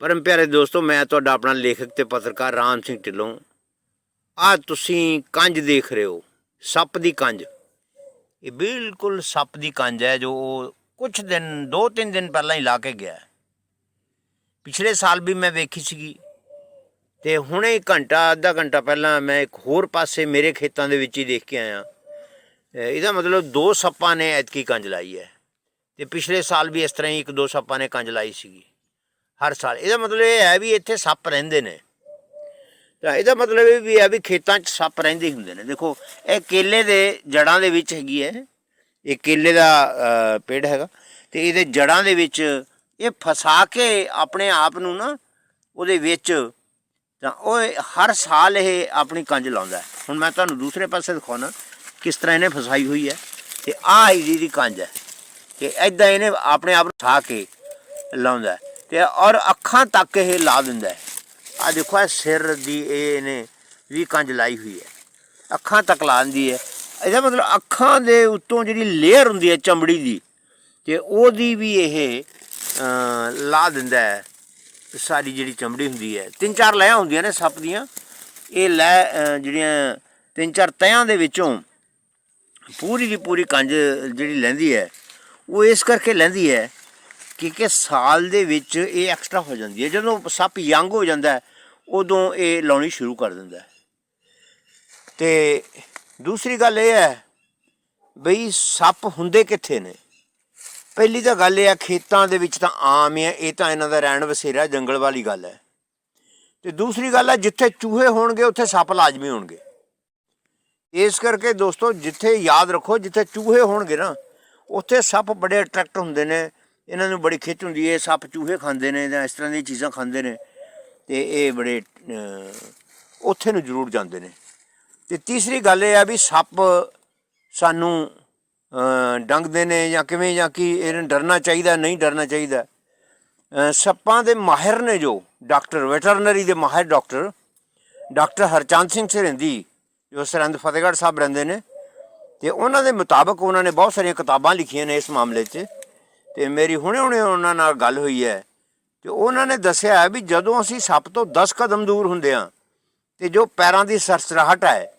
ਪਰਮ ਪਿਆਰੇ ਦੋਸਤੋ, ਮੈਂ ਤੁਹਾਡਾ ਆਪਣਾ ਲੇਖਕ ਤੇ ਪੱਤਰਕਾਰ ਰਾਮ ਸਿੰਘ ਢਿੱਲੋਂ। ਆ ਤੁਸੀਂ ਕੰਜ ਦੇਖ ਰਹੇ ਹੋ, ਸੱਪ ਦੀ ਕੰਜ। ਇਹ ਬਿਲਕੁਲ ਸੱਪ ਦੀ ਕੰਜ ਹੈ, ਜੋ ਉਹ ਕੁਝ ਦਿਨ, ਦੋ ਤਿੰਨ ਦਿਨ ਪਹਿਲਾਂ ਹੀ ਲਾ ਕੇ ਗਿਆ। ਪਿਛਲੇ ਸਾਲ ਵੀ ਮੈਂ ਵੇਖੀ ਸੀਗੀ। ਤੇ ਹੁਣੇ ਘੰਟਾ, ਅੱਧਾ ਘੰਟਾ ਪਹਿਲਾਂ ਮੈਂ ਇੱਕ ਹੋਰ ਪਾਸੇ ਮੇਰੇ ਖੇਤਾਂ ਦੇ ਵਿੱਚ ਹੀ ਦੇਖ ਕੇ ਆਇਆ। ਇਹਦਾ ਮਤਲਬ ਦੋ ਸੱਪਾਂ ਨੇ ਐਤਕੀ ਕੰਜ ਲਾਈ ਹੈ। ਤੇ ਪਿਛਲੇ ਸਾਲ ਵੀ ਇਸ ਤਰ੍ਹਾਂ ਹੀ ਇੱਕ ਦੋ ਸੱਪਾਂ ਨੇ ਕੰਜ ਲਾਈ ਸੀਗੀ। ਹਰ ਸਾਲ। ਇਹਦਾ ਮਤਲਬ ਇਹ ਹੈ ਵੀ ਇੱਥੇ ਸੱਪ ਰਹਿੰਦੇ ਨੇ। ਤਾਂ ਇਹਦਾ ਮਤਲਬ ਇਹ ਵੀ ਹੈ ਵੀ ਖੇਤਾਂ 'ਚ ਸੱਪ ਰਹਿੰਦੇ ਹੀ ਹੁੰਦੇ ਨੇ। ਦੇਖੋ ਇਹ ਕੇਲੇ ਦੇ ਜੜਾਂ ਦੇ ਵਿੱਚ ਹੈਗੀ ਹੈ। ਇਹ ਕੇਲੇ ਦਾ ਅਹ, ਪੇੜ ਹੈਗਾ। ਤੇ ਇਹਦੇ ਜੜਾਂ ਦੇ ਵਿੱਚ ਇਹ ਫਸਾ ਕੇ ਆਪਣੇ ਆਪ ਨੂੰ ਨਾ ਉਹਦੇ ਵਿੱਚ ਤਾਂ ਉਹ ਹਰ ਸਾਲ ਇਹ ਆਪਣੀ ਕੰਜ ਲਾਉਂਦਾ ਹੁਣ ਮੈਂ ਤੁਹਾਨੂੰ ਦੂਸਰੇ ਪਾਸੇ ਦਿਖਾਉਣਾ ਕਿਸ ਤਰ੍ਹਾਂ ਇਹਨੇ ਫਸਾਈ ਹੋਈ ਹੈ। ਤੇ ਆਹ ਇਹਦੀ ਕੰਜ ਹੈ। ਕਿ ਐਦਾਂ ਇਹਨੇ ਆਪਣੇ ਆਪ ਨੂੰ ਫਸਾ ਕੇ ਲਾਉਂਦਾ ਤੇ ਔਰ ਅੱਖਾਂ ਤੱਕ ਇਹ ਲਾ ਦਿੰਦਾ ਹੈ। ਆ ਦੇਖੋ ਇਹ ਸਿਰ ਦੀ ਇਹ ਇਹਨੇ ਵੀ ਕੰਜ ਲਾਈ ਹੋਈ ਹੈ। ਅੱਖਾਂ ਤੱਕ ਲਾ ਦਿੰਦੀ ਹੈ। ਇਹਦਾ ਮਤਲਬ ਅੱਖਾਂ ਦੇ ਉੱਤੋਂ ਜਿਹੜੀ ਲੇਅਰ ਹੁੰਦੀ ਹੈ ਚਮੜੀ ਦੀ ਤੇ ਉਹਦੀ ਵੀ ਇਹ ਅਹ, ਲਾ ਦਿੰਦਾ ਹੈ। ਸਾਰੀ ਜਿਹੜੀ ਚਮੜੀ ਹੁੰਦੀ ਹੈ ਤਿੰਨ ਚਾਰ ਲੈਆਂ ਹੁੰਦੀਆਂ ਨੇ ਸੱਪ ਦੀਆਂ। ਇਹ ਲੈ ਜਿਹੜੀਆਂ ਤਿੰਨ ਚਾਰ ਤਹਿਆਂ ਦੇ ਵਿੱਚੋਂ ਪੂਰੀ ਦੀ ਪੂਰੀ ਕੰਜ ਜਿਹੜੀ ਲੈਂਦੀ ਹੈ ਉਹ ਇਸ ਕਰਕੇ ਲੈਂਦੀ ਹੈ ਕਿ ਕਿ ਸਾਲ ਦੇ ਵਿੱਚ ਇਹ ਐਕਸਟਰਾ ਹੋ ਜਾਂਦੀ ਹੈ। ਜਦੋਂ ਸੱਪ ਯੰਗ ਹੋ ਜਾਂਦਾ ਉਦੋਂ ਇਹ ਲਾਉਣੀ ਸ਼ੁਰੂ ਕਰ ਦਿੰਦਾ ਹੈ। ਤੇ ਦੂਸਰੀ ਗੱਲ ਇਹ ਹੈ ਬਈ ਸੱਪ ਹੁੰਦੇ ਕਿੱਥੇ ਨੇ? ਪਹਿਲੀ ਤਾਂ ਗੱਲ ਇਹ ਆ, ਖੇਤਾਂ ਦੇ ਵਿੱਚ ਤਾਂ ਆਮ ਹੈ ਇਹ ਤਾਂ ਇਹਨਾਂ ਦਾ ਰਹਿਣ ਵਸੇਰਾ, ਜੰਗਲ ਵਾਲੀ ਗੱਲ ਹੈ। ਤੇ ਦੂਸਰੀ ਗੱਲ ਹੈ ਜਿੱਥੇ ਚੂਹੇ ਹੋਣਗੇ, ਉੱਥੇ ਸੱਪ ਲਾਜ਼ਮੀ ਹੋਣਗੇ। ਇਸ ਕਰਕੇ ਦੋਸਤੋ, ਜਿੱਥੇ ਯਾਦ ਰੱਖੋ, ਜਿੱਥੇ ਚੂਹੇ ਹੋਣਗੇ ਨਾ, ਉੱਥੇ ਸੱਪ ਬੜੇ ਅਟਰੈਕਟ ਹੁੰਦੇ ਨੇ। ਇਹਨਾਂ ਨੂੰ ਬੜੀ ਖਿੱਚ ਹੁੰਦੀ ਹੈ ਸੱਪ ਚੂਹੇ ਖਾਂਦੇ ਨੇ ਜਾਂ ਇਸ ਤਰ੍ਹਾਂ ਦੀਆਂ ਚੀਜ਼ਾਂ ਖਾਂਦੇ ਨੇ ਤੇ ਇਹ ਬੜੇ ਉੱਥੇ ਨੂੰ ਜ਼ਰੂਰ ਜਾਂਦੇ ਨੇ। ਤੇ ਤੀਸਰੀ ਗੱਲ ਇਹ ਆ ਵੀ ਸੱਪ ਸਾਨੂੰ ਡੰਗਦੇ ਨੇ ਜਾਂ ਕਿਵੇਂ ਜਾਂ ਕੀ, ਇਹਨਾਂ ਡਰਨਾ ਚਾਹੀਦਾ, ਨਹੀਂ ਡਰਨਾ ਚਾਹੀਦਾ। ਸੱਪਾਂ ਦੇ ਮਾਹਿਰ ਨੇ ਜੋ, ਡਾਕਟਰ, ਵੈਟਰਨਰੀ ਦੇ ਮਾਹਿਰ ਡਾਕਟਰ ਡਾਕਟਰ ਹਰਚੰਦ ਸਿੰਘ ਸਰਹਿੰਦੀ ਜੋ ਸਰਹੰਦ ਫਤਿਹਗੜ੍ਹ ਸਾਹਿਬ ਰਹਿੰਦੇ ਨੇ, ਤੇ ਉਹਨਾਂ ਦੇ ਮੁਤਾਬਕ ਉਹਨਾਂ ਨੇ ਬਹੁਤ ਸਾਰੀਆਂ ਕਿਤਾਬਾਂ ਲਿਖੀਆਂ ਨੇ ਇਸ ਮਾਮਲੇ 'ਚ। ਤੇ ਮੇਰੀ ਹੁਣੇ ਹੁਣੇ ਉਹਨਾਂ ਨਾਲ ਗੱਲ ਹੋਈ ਹੈ ਤੇ ਉਹਨਾਂ ਨੇ ਦੱਸਿਆ ਵੀ ਜਦੋਂ ਅਸੀਂ ਸੱਪ ਤੋਂ 10 ਕਦਮ ਦੂਰ ਹੁੰਦੇ ਹਾਂ ਤੇ ਜੋ ਪੈਰਾਂ ਦੀ ਸਰਸਰਾਹਟ ਹੈ,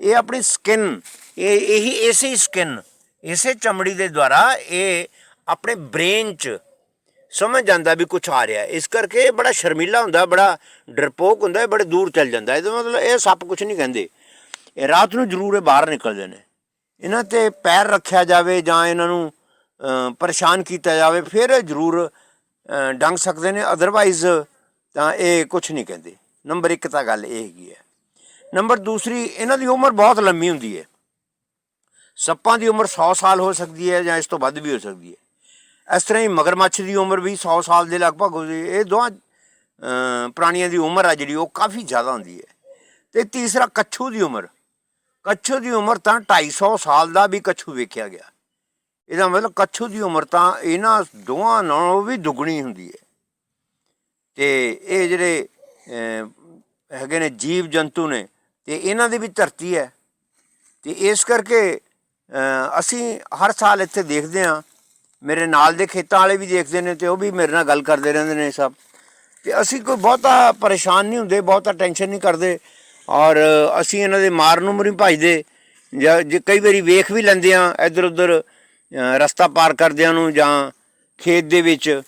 ਇਹ ਆਪਣੀ ਸਕਿਨ ਇਹ ਇਹੀ ਇਸੇ ਸਕਿਨ ਇਸੇ ਚਮੜੀ ਦੇ ਦੁਆਰਾ ਇਹ ਆਪਣੇ ਬ੍ਰੇਨ 'ਚ ਸਮਝ ਜਾਂਦਾ ਵੀ ਕੁਝ ਆ ਰਿਹਾ ਇਸ ਕਰਕੇ ਇਹ ਬੜਾ ਸ਼ਰਮੀਲਾ ਹੁੰਦਾ, ਬੜਾ ਡਰਪੋਕ ਹੁੰਦਾ, ਇਹ ਬੜੇ ਦੂਰ ਚੱਲ ਜਾਂਦਾ। ਇਹਦਾ ਮਤਲਬ ਇਹ ਸੱਪ ਕੁਝ ਨਹੀਂ ਕਹਿੰਦੇ। ਇਹ ਰਾਤ ਨੂੰ ਜ਼ਰੂਰ ਇਹ ਬਾਹਰ ਨਿਕਲਦੇ ਨੇ। ਇਹਨਾਂ ਤੇ ਪੈਰ ਰੱਖਿਆ ਜਾਵੇ ਜਾਂ ਇਹਨਾਂ ਨੂੰ ਪਰੇਸ਼ਾਨ ਕੀਤਾ ਜਾਵੇ, ਫਿਰ ਜ਼ਰੂਰ ਡੰਗ ਸਕਦੇ ਨੇ। ਅਦਰਵਾਈਜ਼ ਤਾਂ ਇਹ ਕੁਝ ਨਹੀਂ ਕਹਿੰਦੇ। ਨੰਬਰ 1 ਤਾਂ ਗੱਲ ਇਹ ਹੈਗੀ ਹੈ। ਨੰਬਰ ਦੂਸਰੀ, ਇਹਨਾਂ ਦੀ ਉਮਰ ਬਹੁਤ ਲੰਮੀ ਹੁੰਦੀ ਹੈ। ਸੱਪਾਂ ਦੀ ਉਮਰ 100 ਸਾਲ ਹੋ ਸਕਦੀ ਹੈ ਜਾਂ ਇਸ ਤੋਂ ਵੱਧ ਵੀ ਹੋ ਸਕਦੀ ਹੈ। ਇਸ ਤਰ੍ਹਾਂ ਹੀ ਮਗਰਮੱਛ ਦੀ ਉਮਰ ਵੀ 100 ਸਾਲ ਦੇ ਲਗਭਗ ਹੁੰਦੀ ਇਹ ਦੋਹਾਂ ਪ੍ਰਾਣੀਆਂ ਦੀ ਉਮਰ ਆ ਜਿਹੜੀ, ਉਹ ਕਾਫੀ ਜ਼ਿਆਦਾ ਹੁੰਦੀ ਹੈ। ਤੇ ਤੀਸਰਾ, ਕੱਛੂ ਦੀ ਉਮਰ। ਕੱਛੂ ਦੀ ਉਮਰ ਤਾਂ 250 ਸਾਲ ਦਾ ਵੀ ਕੱਛੂ ਵੇਖਿਆ ਗਿਆ। ਇਹਦਾ ਮਤਲਬ ਕੱਛੂ ਦੀ ਉਮਰ ਤਾਂ ਇਹਨਾਂ ਦੋਹਾਂ ਨਾਲੋਂ ਵੀ ਦੁੱਗਣੀ ਹੁੰਦੀ ਹੈ। ਤੇ ਇਹ ਜਿਹੜੇ ਹੈਗੇ ਨੇ ਜੀਵ ਜੰਤੂ ਨੇ, ਤੇ ਇਹਨਾਂ ਦੀ ਵੀ ਧਰਤੀ ਹੈ। ਤੇ ਇਸ ਕਰਕੇ ਅਸੀਂ ਹਰ ਸਾਲ ਇੱਥੇ ਦੇਖਦੇ ਹਾਂ, ਮੇਰੇ ਨਾਲ ਦੇ ਖੇਤਾਂ ਵਾਲੇ ਵੀ ਦੇਖਦੇ ਨੇ ਤੇ ਉਹ ਵੀ ਮੇਰੇ ਨਾਲ ਗੱਲ ਕਰਦੇ ਰਹਿੰਦੇ ਨੇ ਸਭ। ਤੇ ਅਸੀਂ ਕੋਈ ਬਹੁਤਾ ਪਰੇਸ਼ਾਨ ਨਹੀਂ ਹੁੰਦੇ, ਬਹੁਤਾ ਟੈਨਸ਼ਨ ਨਹੀਂ ਕਰਦੇ। ਔਰ ਅਸੀਂ ਇਹਨਾਂ ਦੇ ਮਾਰ ਨੂੰ ਨਹੀਂ ਭਜਦੇ, ਜਾਂ ਜੇ ਕਈ ਵਾਰੀ ਵੇਖ ਵੀ ਲੈਂਦੇ ਆ ਇੱਧਰ ਉੱਧਰ ਰਸਤਾ ਪਾਰ ਕਰਦਿਆਂ ਨੂੰ ਜਾਂ ਖੇਤ ਦੇ ਵਿੱਚ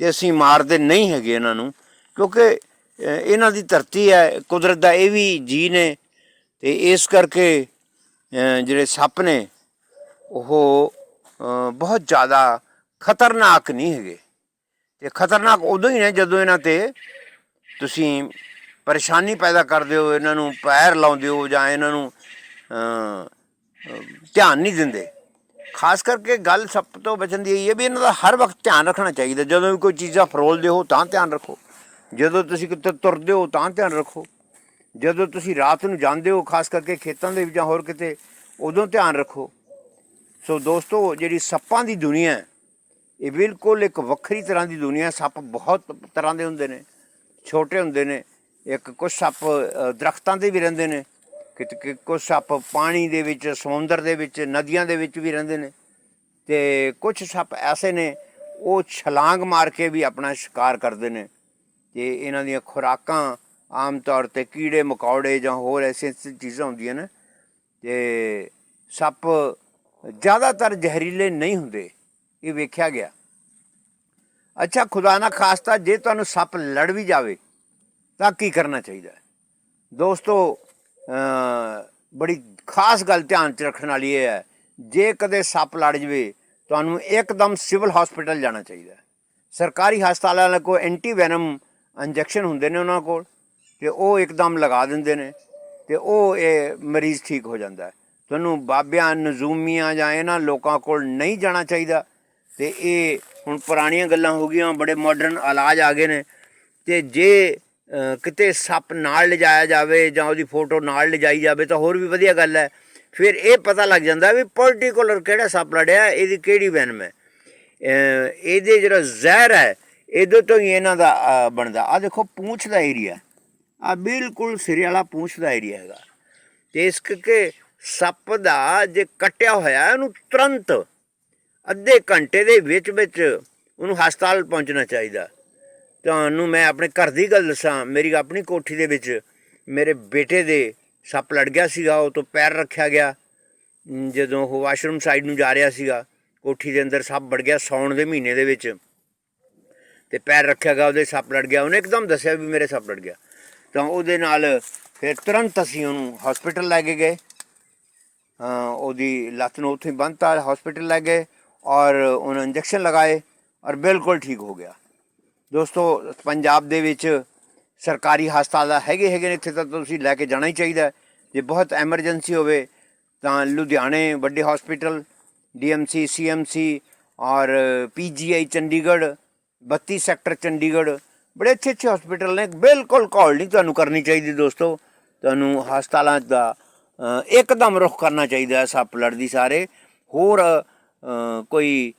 ਤੇ ਅਸੀਂ ਮਾਰਦੇ ਨਹੀਂ ਹੈਗੇ ਇਹਨਾਂ ਨੂੰ, ਕਿਉਂਕਿ ਇਹਨਾਂ ਦੀ ਧਰਤੀ ਹੈ, ਕੁਦਰਤ ਦਾ ਇਹ ਵੀ ਜੀ ਨੇ ਤੇ ਇਸ ਕਰਕੇ ਜਿਹੜੇ ਸੱਪ ਨੇ, ਉਹ ਬਹੁਤ ਜ਼ਿਆਦਾ ਖਤਰਨਾਕ ਨਹੀਂ ਹੈਗੇ। ਤੇ ਖਤਰਨਾਕ ਉਦੋਂ ਹੀ ਨੇ ਜਦੋਂ ਇਹਨਾਂ ਤੇ ਤੁਸੀਂ ਪਰੇਸ਼ਾਨੀ ਪੈਦਾ ਕਰਦੇ ਹੋ, ਇਹਨਾਂ ਨੂੰ ਪੈਰ ਲਾਉਂਦੇ ਹੋ ਜਾਂ ਇਹਨਾਂ ਨੂੰ ਧਿਆਨ ਨਹੀਂ ਦਿੰਦੇ। ਖਾਸ ਕਰਕੇ ਗੱਲ ਸਭ ਤੋਂ ਬਚਣ ਦੀ ਇਹ ਹੈ ਵੀ ਇਹਨਾਂ ਦਾ ਹਰ ਵਕਤ ਧਿਆਨ ਰੱਖਣਾ ਚਾਹੀਦਾ। ਜਦੋਂ ਵੀ ਕੋਈ ਚੀਜ਼ਾਂ ਫਰੋਲਦੇ ਹੋ ਤਾਂ ਧਿਆਨ ਰੱਖੋ। ਜਦੋਂ ਤੁਸੀਂ ਕਿਤੇ ਤੁਰਦੇ ਹੋ ਤਾਂ ਧਿਆਨ ਰੱਖੋ। ਜਦੋਂ ਤੁਸੀਂ ਰਾਤ ਨੂੰ ਜਾਂਦੇ ਹੋ ਖਾਸ ਕਰਕੇ ਖੇਤਾਂ ਦੇ ਵਿੱਚ ਜਾਂ ਹੋਰ ਕਿਤੇ ਉਦੋਂ ਧਿਆਨ ਰੱਖੋ। ਸੋ ਦੋਸਤੋ ਜਿਹੜੀ ਸੱਪਾਂ ਦੀ ਦੁਨੀਆ ਹੈ ਇਹ ਬਿਲਕੁਲ ਇੱਕ ਵੱਖਰੀ ਤਰ੍ਹਾਂ ਦੀ ਦੁਨੀਆ ਸੱਪ ਬਹੁਤ ਤਰ੍ਹਾਂ ਦੇ ਹੁੰਦੇ ਨੇ ਛੋਟੇ ਹੁੰਦੇ ਨੇ ਇੱਕ ਕੁਝ ਸੱਪ ਅ, ਦਰਖਤਾਂ ਤੇ ਵੀ ਰਹਿੰਦੇ ਨੇ। ਕਿ ਕੁਝ ਸੱਪ ਪਾਣੀ ਦੇ ਵਿੱਚ, ਸਮੁੰਦਰ ਦੇ ਵਿੱਚ, ਨਦੀਆਂ ਦੇ ਵਿੱਚ ਵੀ ਰਹਿੰਦੇ ਨੇ। ਤੇ ਕੁਝ ਸੱਪ ਐਸੇ ਨੇ, ਉਹ ਛਲਾਂਗ ਮਾਰ ਕੇ ਵੀ ਆਪਣਾ ਸ਼ਿਕਾਰ ਕਰਦੇ ਨੇ। ਤੇ ਇਹਨਾਂ ਦੀਆਂ ਖੁਰਾਕਾਂ ਆਮ ਤੌਰ ਤੇ ਕੀੜੇ, ਮਕੌੜੇ ਜਾਂ ਹੋਰ ਐਸੇ ਚੀਜ਼ਾਂ ਹੁੰਦੀਆਂ ਨੇ। ਤੇ ਸੱਪ ਜ਼ਿਆਦਾਤਰ ਜ਼ਹਿਰੀਲੇ ਨਹੀਂ ਹੁੰਦੇ, ਇਹ ਵੇਖਿਆ ਗਿਆ। ਅੱਛਾ, ਖੁਦਾ ਨਾ ਖਾਸਤਾ ਜੇ ਤੁਹਾਨੂੰ ਸੱਪ ਲੜ ਵੀ ਜਾਵੇ, ਤਾਂ ਕੀ ਕਰਨਾ ਚਾਹੀਦਾ? ਦੋਸਤੋ ਬੜੀ ਖਾਸ ਗੱਲ ਧਿਆਨ ਚ ਰੱਖਣ ਵਾਲੀ ਇਹ ਹੈ, ਜੇ ਕਦੇ ਸੱਪ ਲੜ ਜਵੇ, ਤੁਹਾਨੂੰ ਇੱਕਦਮ ਸਿਵਲ ਹਸਪੀਟਲ ਜਾਣਾ ਚਾਹੀਦਾ ਸਰਕਾਰੀ ਹਸਪਤਾਲਾਂ ਕੋਲ ਐਂਟੀ ਵੈਨਮ ਇੰਜੈਕਸ਼ਨ ਹੁੰਦੇ ਨੇ ਉਹਨਾਂ ਕੋਲ, ਤੇ ਉਹ ਇੱਕਦਮ ਲਗਾ ਦਿੰਦੇ ਨੇ, ਤੇ ਉਹ ਇਹ ਮਰੀਜ਼ ਠੀਕ ਹੋ ਜਾਂਦਾ ਹੈ। ਤੁਹਾਨੂੰ ਬਾਬਿਆਂ, ਨਜ਼ੂਮੀਆਂ ਜਾਂ ਇਹਨਾਂ ਲੋਕਾਂ ਕੋਲ ਨਹੀਂ ਜਾਣਾ ਚਾਹੀਦਾ, ਤੇ ਇਹ ਹੁਣ ਪੁਰਾਣੀਆਂ ਗੱਲਾਂ ਹੋ ਗਈਆਂ, ਬੜੇ ਮਾਡਰਨ ਇਲਾਜ ਆ ਗਏ ਨੇ, ਤੇ ਜੇ ਕਿਤੇ ਸੱਪ ਨਾਲ ਲਿਜਾਇਆ ਜਾਵੇ ਜਾਂ ਉਹਦੀ ਫੋਟੋ ਨਾਲ ਲਿਜਾਈ ਜਾਵੇ ਤਾਂ ਹੋਰ ਵੀ ਵਧੀਆ ਗੱਲ ਹੈ। ਫਿਰ ਇਹ ਪਤਾ ਲੱਗ ਜਾਂਦਾ ਵੀ ਪਾਰਟਿਕੂਲਰ ਕਿਹੜਾ ਸੱਪ ਲੜਿਆ, ਇਹਦੀ ਕਿਹੜੀ ਵੈਨਮ ਹੈ। ਇਹਦੇ ਜਿਹੜਾ ਜ਼ਹਿਰ ਹੈ, ਇਹਦੇ ਤੋਂ ਹੀ ਇਹਨਾਂ ਦਾ ਬਣਦਾ। ਆ ਦੇਖੋ, ਪੂੰਛ ਦਾ ਏਰੀਆ ਆ ਬਿਲਕੁਲ ਸਿਰੇ ਵਾਲਾ ਪੂੰਛ ਦਾ ਏਰੀਆ ਹੈਗਾ। ਤੇ ਇਸ ਕਰਕੇ ਸੱਪ ਦਾ ਜੇ ਕੱਟਿਆ ਹੋਇਆ, ਉਹਨੂੰ ਤੁਰੰਤ ਅੱਧੇ ਘੰਟੇ ਦੇ ਵਿੱਚ ਵਿੱਚ ਉਹਨੂੰ ਹਸਪਤਾਲ ਪਹੁੰਚਣਾ ਚਾਹੀਦਾ। ਤੁਹਾਨੂੰ ਮੈਂ ਆਪਣੇ ਘਰ ਦੀ ਗੱਲ ਦੱਸਾਂ, ਮੇਰੀ ਆਪਣੀ ਕੋਠੀ ਦੇ ਵਿੱਚ ਮੇਰੇ ਬੇਟੇ ਦੇ ਸੱਪ ਲੜ ਗਿਆ ਸੀਗਾ, ਉਹ ਤੋਂ ਪੈਰ ਰੱਖਿਆ ਗਿਆ। ਜਦੋਂ ਉਹ ਵਾਸ਼ਰੂਮ ਸਾਈਡ ਨੂੰ ਜਾ ਰਿਹਾ ਸੀਗਾ, ਕੋਠੀ ਦੇ ਅੰਦਰ ਸੱਪ ਵੜ ਗਿਆ ਸੌਣ ਦੇ ਮਹੀਨੇ ਦੇ ਵਿੱਚ। ਤੇ ਪੈਰ ਰੱਖਿਆ ਗਿਆ, ਉਹਦੇ ਸੱਪ ਲੜ ਗਿਆ। ਉਹਨੇ ਇੱਕਦਮ ਦੱਸਿਆ ਵੀ ਮੇਰੇ ਸੱਪ ਲੜ ਗਿਆ। ਤਾਂ ਉਹਦੇ ਨਾਲ ਫਿਰ ਤੁਰੰਤ ਅਸੀਂ ਉਹਨੂੰ ਹਸਪੀਟਲ ਲੈ ਕੇ ਗਏ। ਉਹਦੀ ਲੱਤ ਨੂੰ ਉੱਥੇ ਬੰਨਤਾ ਹਸਪੀਟਲ ਲੈ ਗਏ ਔਰ ਉਹਨਾਂ ਇੰਜੈਕਸ਼ਨ ਲਗਾਏ ਔਰ ਬਿਲਕੁਲ ਠੀਕ ਹੋ ਗਿਆ। ਦੋਸਤੋ ਪੰਜਾਬ ਦੇ ਵਿੱਚ ਸਰਕਾਰੀ ਹਸਪਤਾਲ ਹੈਗੇ ਹੈਗੇ ਨੇ ਇੱਥੇ ਤਾਂ ਤੁਸੀਂ ਲੈ ਕੇ ਜਾਣਾ ਹੀ ਚਾਹੀਦਾ ਜੇ ਬਹੁਤ ਐਮਰਜੈਂਸੀ ਹੋਵੇ ਤਾਂ ਲੁਧਿਆਣੇ ਵੱਡੇ ਹਸਪੀਟਲ ਡੀਐਮਸੀ ਸੀਐਮਸੀ ਔਰ ਪੀਜੀਆਈ ਚੰਡੀਗੜ੍ਹ 32 ਸੈਕਟਰ ਚੰਡੀਗੜ੍ਹ ਬੜੇ ਅੱਛੇ ਅੱਛੇ ਹਸਪੀਟਲ ਨੇ। ਬਿਲਕੁਲ ਕਾਲ ਨਹੀਂ ਤੁਹਾਨੂੰ ਕਰਨੀ ਚਾਹੀਦੀ ਦੋਸਤੋ। ਤੁਹਾਨੂੰ ਹਸਪਤਾਲਾਂ ਦਾ ਅ, ਇੱਕਦਮ ਰੁਖ ਕਰਨਾ ਚਾਹੀਦਾ ਹੈ ਸੱਪ ਲੜਦੀ ਸਾਰੇ। ਹੋਰ ਕੋਈ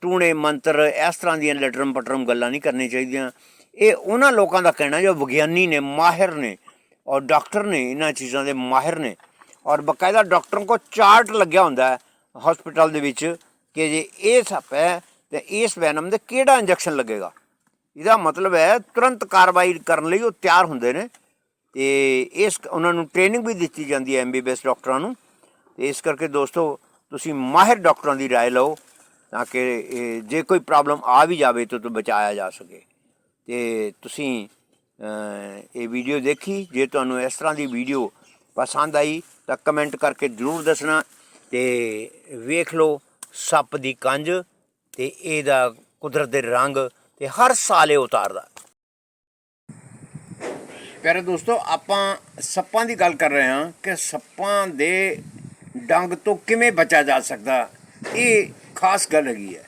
ਟੂਣੇ ਮੰਤਰ ਇਸ ਤਰ੍ਹਾਂ ਦੀਆਂ ਲਟਰਮ ਪਟਰਮ ਗੱਲਾਂ ਨਹੀਂ ਕਰਨੀਆਂ ਚਾਹੀਦੀਆਂ ਇਹ ਉਹਨਾਂ ਲੋਕਾਂ ਦਾ ਕਹਿਣਾ ਜੋ ਵਿਗਿਆਨੀ ਨੇ ਮਾਹਿਰ ਨੇ ਔਰ ਡਾਕਟਰ ਨੇ ਇਹਨਾਂ ਚੀਜ਼ਾਂ ਦੇ ਮਾਹਿਰ ਨੇ ਔਰ ਬਕਾਇਦਾ ਡਾਕਟਰਾਂ ਕੋ ਚਾਰਟ ਲੱਗਿਆ ਹੁੰਦਾ ਹੈ ਹਸਪੀਟਲ ਦੇ ਵਿੱਚ ਕਿ ਜੇ ਇਹ ਸੱਪ ਹੈ ਤੇ ਇਸ ਵੈਨਮ ਦੇ ਕਿਹੜਾ ਇੰਜੈਕਸ਼ਨ ਲੱਗੇਗਾ ਇਹਦਾ ਮਤਲਬ ਹੈ ਤੁਰੰਤ ਕਾਰਵਾਈ ਕਰਨ ਲਈ ਉਹ ਤਿਆਰ ਹੁੰਦੇ ਨੇ ਤੇ ਇਸ ਉਹਨਾਂ ਨੂੰ ਟ੍ਰੇਨਿੰਗ ਵੀ ਦਿੱਤੀ ਜਾਂਦੀ ਹੈ ਐਮਬੀਬੀਐਸ ਡਾਕਟਰਾਂ ਨੂੰ ਤੇ ਇਸ ਕਰਕੇ ਦੋਸਤੋ ਤੁਸੀਂ ਮਾਹਿਰ ਡਾਕਟਰਾਂ ਦੀ رائے ਲਓ ਤਾਂ ਕਿ, ਇਹ, ਜੇ ਕੋਈ ਪ੍ਰੋਬਲਮ ਆ ਵੀ ਜਾਵੇ ਤਾਂ ਤੋਂ ਬਚਾਇਆ ਜਾ ਸਕੇ। ਤੇ ਤੁਸੀਂ ਇਹ ਵੀਡੀਓ ਦੇਖੀ? ਜੇ ਤੁਹਾਨੂੰ ਇਸ ਤਰ੍ਹਾਂ ਦੀ ਵੀਡੀਓ ਪਸੰਦ ਆਈ ਤਾਂ ਕਮੈਂਟ ਕਰਕੇ ਜ਼ਰੂਰ ਦੱਸਣਾ ਤੇ ਵੇਖ ਲਓ ਸੱਪ ਦੀ ਕੰਜ ਤੇ ਇਹਦਾ ਕੁਦਰਤ ਦੇ ਰੰਗ ਤੇ ਹਰ ਸਾਲ ਇਹ ਉਤਾਰਦਾ। ਪਿਆਰੇ ਦੋਸਤੋ, ਆਪਾਂ ਸੱਪਾਂ ਦੀ ਗੱਲ ਕਰ ਰਹੇ ਹਾਂ ਕਿ ਸੱਪਾਂ ਦੇ ਡੰਗ ਤੋਂ ਕਿਵੇਂ ਬਚਾ ਜਾ ਸਕਦਾ? ਇਹ ਖਾਸ ਗੱਲ ਹੈਗੀ ਹੈ।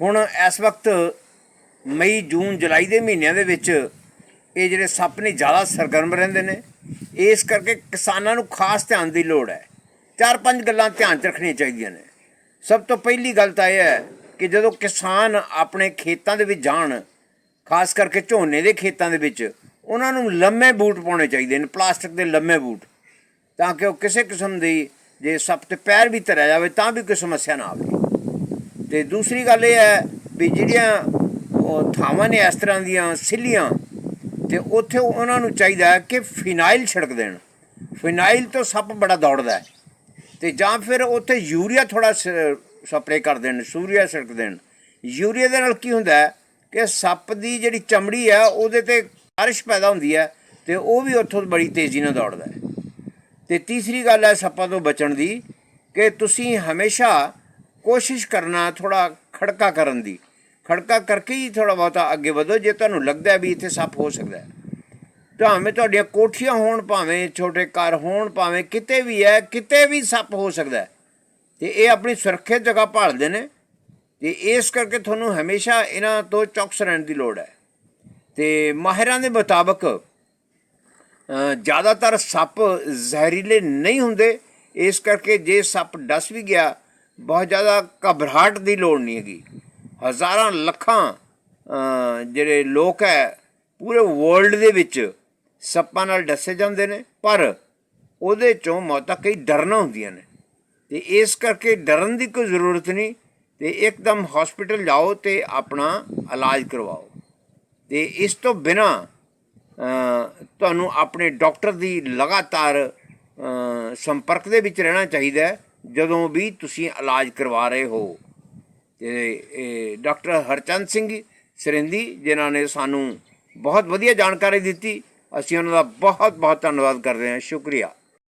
ਹੁਣ ਇਸ ਵਕਤ ਮਈ, ਜੂਨ, ਜੁਲਾਈ ਦੇ ਮਹੀਨਿਆਂ ਦੇ ਵਿੱਚ ਇਹ ਜਿਹੜੇ ਸੱਪ ਨੇ, ਜ਼ਿਆਦਾ ਸਰਗਰਮ ਰਹਿੰਦੇ ਨੇ। ਇਸ ਕਰਕੇ ਕਿਸਾਨਾਂ ਨੂੰ ਖਾਸ ਧਿਆਨ ਦੀ ਲੋੜ ਹੈ। ਚਾਰ ਪੰਜ ਗੱਲਾਂ ਧਿਆਨ 'ਚ ਰੱਖਣੀਆਂ ਚਾਹੀਦੀਆਂ ਨੇ। ਸਭ ਤੋਂ ਪਹਿਲੀ ਗੱਲ ਤਾਂ ਇਹ ਹੈ ਕਿ ਜਦੋਂ ਕਿਸਾਨ ਆਪਣੇ ਖੇਤਾਂ ਦੇ ਵਿੱਚ ਜਾਣ, ਖਾਸ ਕਰਕੇ ਝੋਨੇ ਦੇ ਖੇਤਾਂ ਦੇ ਵਿੱਚ, ਉਹਨਾਂ ਨੂੰ ਲੰਮੇ ਬੂਟ ਪਾਉਣੇ ਚਾਹੀਦੇ ਨੇ, ਪਲਾਸਟਿਕ ਦੇ ਲੰਮੇ ਬੂਟ, ਤਾਂ ਕਿ ਉਹ ਕਿਸੇ ਕਿਸਮ ਦੀ ਜੇ ਸੱਪ ਤੇ ਪੈਰ ਵੀ ਧਰਿਆ ਜਾਵੇ ਤਾਂ ਵੀ ਕੋਈ ਸਮੱਸਿਆ ਨਾ ਆਵੇ। ਤੇ ਦੂਸਰੀ ਗੱਲ ਇਹ ਹੈ ਵੀ ਜਿਹੜੀਆਂ ਉਹ ਥਾਵਾਂ ਨੇ ਇਸ ਤਰ੍ਹਾਂ ਦੀਆਂ ਸਿੱਲੀਆਂ, ਤੇ ਉੱਥੇ ਉਹਨਾਂ ਨੂੰ ਚਾਹੀਦਾ ਹੈ ਕਿ ਫਿਨਾਈਲ ਛਿੜਕ ਦੇਣ। ਫਿਨਾਈਲ ਤੋਂ ਸੱਪ ਬੜਾ ਦੌੜਦਾ ਹੈ। ਤੇ ਜਾਂ ਫਿਰ ਉੱਥੇ ਯੂਰੀਆ ਥੋੜਾ ਸਪਰੇ ਕਰ ਦੇਣ ਸੂਰੀਆ ਛਿੜਕ ਦੇਣ। ਯੂਰੀਆ ਦੇ ਨਾਲ ਕੀ ਹੁੰਦਾ ਹੈ ਕਿ ਸੱਪ ਦੀ ਜਿਹੜੀ ਚਮੜੀ ਹੈ, ਉਹਦੇ ਤੇ ਖਾਰਿਸ਼ ਪੈਦਾ ਹੁੰਦੀ ਹੈ ਤੇ ਉਹ ਵੀ ਉੱਥੋਂ ਬੜੀ ਤੇਜ਼ੀ ਨਾਲ ਦੌੜਦਾ ਹੈ। ਤੇ ਤੀਸਰੀ ਗੱਲ ਹੈ ਸੱਪਾਂ ਤੋਂ ਬਚਣ ਦੀ ਕਿ ਤੁਸੀਂ ਹਮੇਸ਼ਾ ਕੋਸ਼ਿਸ਼ ਕਰਨਾ ਥੋੜਾ ਖੜਕਾ ਕਰਨ ਦੀ। ਖੜਕਾ ਕਰਕੇ ਹੀ ਥੋੜਾ ਬਹੁਤਾ ਅੱਗੇ ਵਧੋ, ਜੇ ਤੁਹਾਨੂੰ ਲੱਗਦਾ ਵੀ ਇੱਥੇ ਸੱਪ ਹੋ ਸਕਦਾ ਹੈ। ਭਾਵੇਂ ਤੁਹਾਡੀਆਂ ਕੋਠੀਆਂ ਹੋਣ, ਭਾਵੇਂ ਛੋਟੇ ਘਰ ਹੋਣ, ਭਾਵੇਂ ਕਿਤੇ ਵੀ ਹੈ ਕਿਤੇ ਵੀ ਸੱਪ ਹੋ ਸਕਦਾ ਹੈ। ਤੇ ਇਹ ਆਪਣੀ ਸੁਰੱਖਿਅਤ ਜਗ੍ਹਾ ਭਾਲਦੇ ਨੇ। ਤੇ ਇਸ ਕਰਕੇ ਤੁਹਾਨੂੰ ਹਮੇਸ਼ਾ ਇਹਨਾਂ ਤੋਂ ਚੌਕਸ ਰਹਿਣ ਦੀ ਲੋੜ ਹੈ। ਤੇ ਮਾਹਿਰਾਂ ਦੇ ਮੁਤਾਬਕ ਜ਼ਿਆਦਾਤਰ ਸੱਪ ਜ਼ਹਿਰੀਲੇ ਨਹੀਂ ਹੁੰਦੇ। ਇਸ ਕਰਕੇ ਜੇ ਸੱਪ ਡਸ ਵੀ ਗਿਆ, ਬਹੁਤ ਜ਼ਿਆਦਾ ਘਬਰਾਹਟ ਦੀ ਲੋੜ ਨਹੀਂ ਹੈਗੀ। ਹਜ਼ਾਰਾਂ ਲੱਖਾਂ ਜਿਹੜੇ ਲੋਕ ਹੈ, ਪੂਰੇ ਵਰਲਡ ਦੇ ਵਿੱਚ ਸੱਪਾਂ ਨਾਲ ਡਸੇ ਜਾਂਦੇ ਨੇ, ਪਰ ਉਹਦੇ ਚੋਂ ਮੌਤਾਂ ਕਈ ਡਰਨਾ ਹੁੰਦੀਆਂ ਨੇ। ਤੇ ਇਸ ਕਰਕੇ ਡਰਨ ਦੀ ਕੋਈ ਜ਼ਰੂਰਤ ਨਹੀਂ, ਤੇ ਇੱਕਦਮ ਹਸਪੀਟਲ ਜਾਓ ਤੇ ਆਪਣਾ ਇਲਾਜ ਕਰਵਾਓ। ਤੇ ਇਸ ਤੋਂ ਬਿਨਾ ਤੁਹਾਨੂੰ ਆਪਣੇ ਡਾਕਟਰ ਦੀ ਲਗਾਤਾਰ ਸੰਪਰਕ ਦੇ ਵਿੱਚ ਰਹਿਣਾ ਚਾਹੀਦਾ ਹੈ, ਜਦੋਂ ਵੀ ਤੁਸੀਂ ਇਲਾਜ ਕਰਵਾ ਰਹੇ ਹੋ। ਤੇ, ਇਹ, ਡਾਕਟਰ ਹਰਚੰਦ ਸਿੰਘ ਸਰਿੰਦੀ, ਜਿਨ੍ਹਾਂ ਨੇ ਸਾਨੂੰ ਬਹੁਤ ਵਧੀਆ ਜਾਣਕਾਰੀ ਦਿੱਤੀ, ਅਸੀਂ ਉਹਨਾਂ ਦਾ ਬਹੁਤ ਬਹੁਤ ਧੰਨਵਾਦ ਕਰਦੇ ਹਾਂ। ਸ਼ੁਕਰੀਆ।